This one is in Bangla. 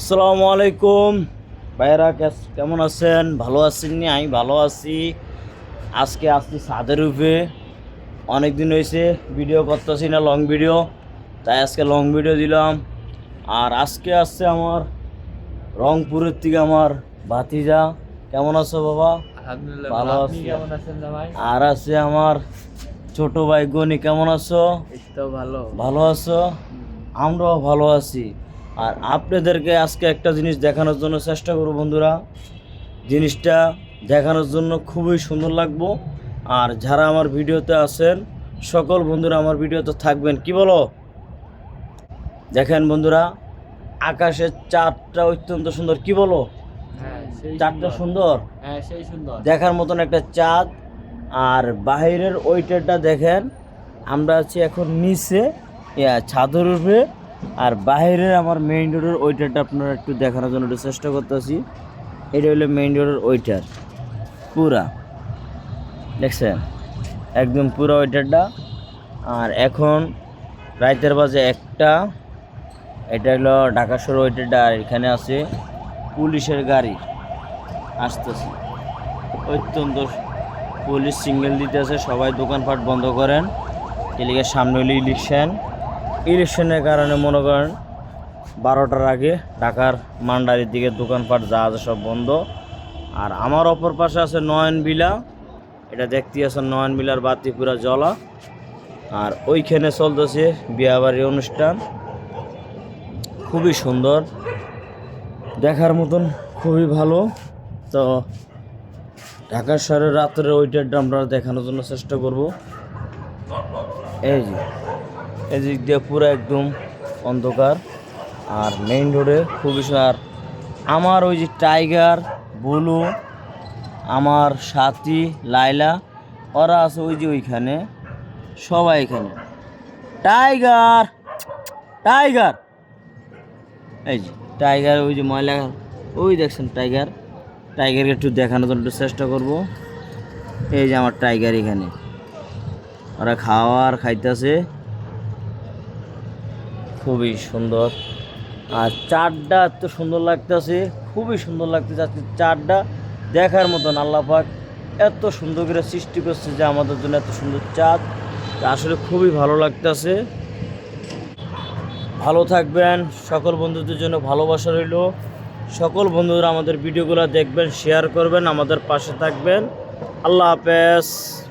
আসসালামু আলাইকুম। ভাইরা কেমন আছেন? ভালো আছেন নি? আমি ভালো আছি। আজকে আসছি ছাদের রূপে। অনেক দিন হয়েছে ভিডিও করতেছি না লং ভিডিও তাই আজকে লং ভিডিও দিলাম। আর আজকে আসছে আমার রংপুরের থেকে আমার ভাতিজা। কেমন আছো বাবা? ভালো আছি। আর আছে আমার ছোট ভাই গনি কেমন আছো? ভালো। ভালো আছো? আমরাও ভালো আছি। আর আপনাদেরকে আজকে একটা জিনিস দেখানোর জন্য চেষ্টা করব বন্ধুরা। জিনিসটা দেখানোর জন্য খুবই সুন্দর লাগবো। আর যারা আমার ভিডিওতে আছেন সকল বন্ধুরা আমার ভিডিওতে থাকবেন। কি বলো? দেখেন বন্ধুরা আকাশের চাঁদটা অত্যন্ত সুন্দর। কি বলো? হ্যাঁ চাঁদটা সুন্দর। সুন্দর? হ্যাঁ সেই সুন্দর। দেখার মতন একটা চাঁদ। আর বাইরের ওইটারটা দেখেন আমরা আছি এখন নিচে ছাদের উপরে আর বাইরের আমার মেইন রোডের ওইটারটা আপনারা একটু দেখানোর জন্য একটু চেষ্টা করতেছি। এটা হলো মেইন রোডের ওইটার। পুরা। দেখছেন? একদম পুরো ওইটারটা। আর এখন রাইতের বাজে একটা। এটা হলো ঢাকা শহর ওইটারটা আর এখানে আছে পুলিশের গাড়ি। আসতেছে। অত্যন্ত পুলিশ সিঙ্গেল দিতেছে। সবাই দোকানপাট বন্ধ করেন। এদিকে সামনে হলো ইলেকশন ইলেকশনের কারণে মনে করেন বারোটার আগে ঢাকার মান্ডারির দিকে দোকানপাট যা আছে সব বন্ধ। আর আমার অপর পাশে আছে নয়ন বিলা। এটা দেখতে আছে নয়ন বিলার বাতি পুরা জ্বলা। আর ওইখানে চলতেছে বিয়াবাড়ির অনুষ্ঠান। খুবই সুন্দর। দেখার মতন খুবই ভালো। তো ঢাকা শহরের রাতের ওইটারটা আমরা দেখানোর জন্য চেষ্টা করব। এই যে। এই দিক দিয়ে পুরো একদম অন্ধকার। আর মেইন রোডে খুবই আর আমার ওই যে টাইগার বুলু, আমার সাথী লাইলা ওরা আছে ওই যে ওইখানে। সবাই এখানে। টাইগার টাইগার এই যে টাইগার ওই যে ময়লা ওই দেখছেন টাইগার টাইগারকে একটু দেখানোর জন্য একটু চেষ্টা করব। এই যে আমার টাইগার এখানে। ওরা খাওয়ার খাইতেছে। খুবই সুন্দর। আর চারটা এত সুন্দর লাগতেছে, খুবই সুন্দর লাগতেছে আজকে চারটা দেখার মতন আল্লাহ পাক এত সুন্দর করে সৃষ্টি করছে যে আমাদের জন্য এত সুন্দর চাঁদ। আসলে খুবই ভালো লাগতেছে। ভালো থাকবেন, সকল বন্ধুদের জন্য ভালোবাসা রইল। সকল বন্ধুরা আমাদের ভিডিওগুলো দেখবেন শেয়ার করবেন, আমাদের পাশে থাকবেন। আল্লাহ হাফেজ।